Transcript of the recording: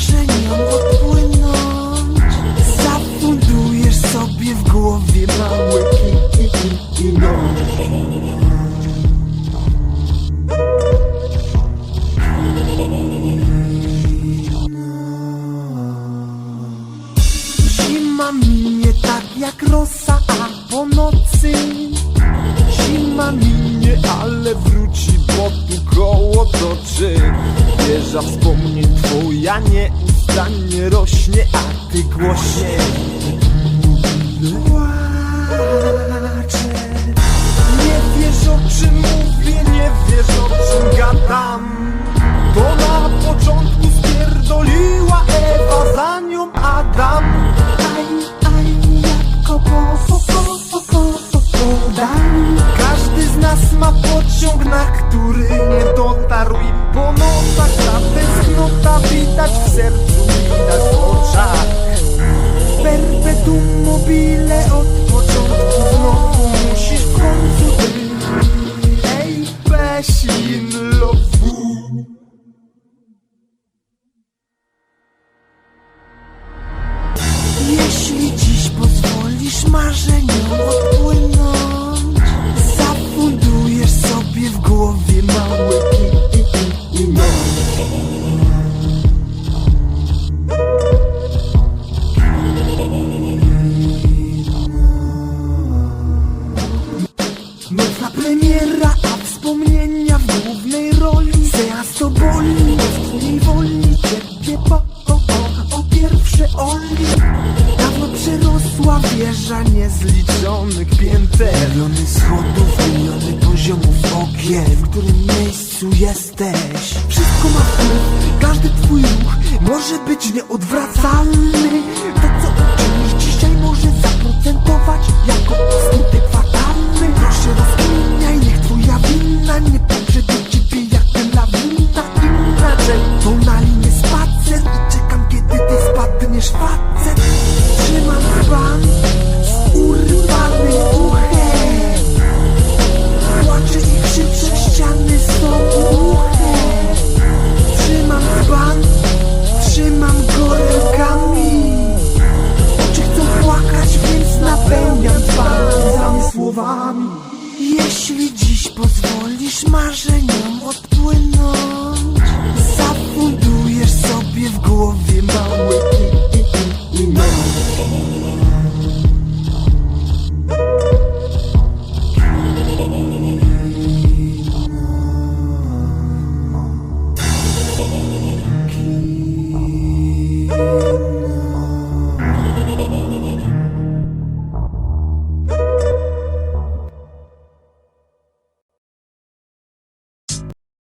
marzeniom odpłynąć. Zafundujesz sobie w głowie małe kino Zima minie tak jak rosa, a po nocy. Zima minie, ale wróci, bo tu koło toczy. Wieża wspomnień twoja nieustannie rośnie, a ty głośniej Mobile od początku znowu musisz w końcu ty Ej, Besin lofu Jeśli dziś pozwolisz marzeniom odpłynąć Zafundujesz sobie w głowie Nocna premiera, a wspomnienia w głównej roli. Seans to boli, nie woli ciebie po o, o, o pierwsze oli. Dawno przerosła wieża niezliczonych pięter. Miliony schodów, miliony poziomów okien W którym miejscu jesteś? Wszystko ma wpływ, każdy twój ruch Może być nieodwracalny Jeśli dziś pozwolisz marzeniom odpłynąć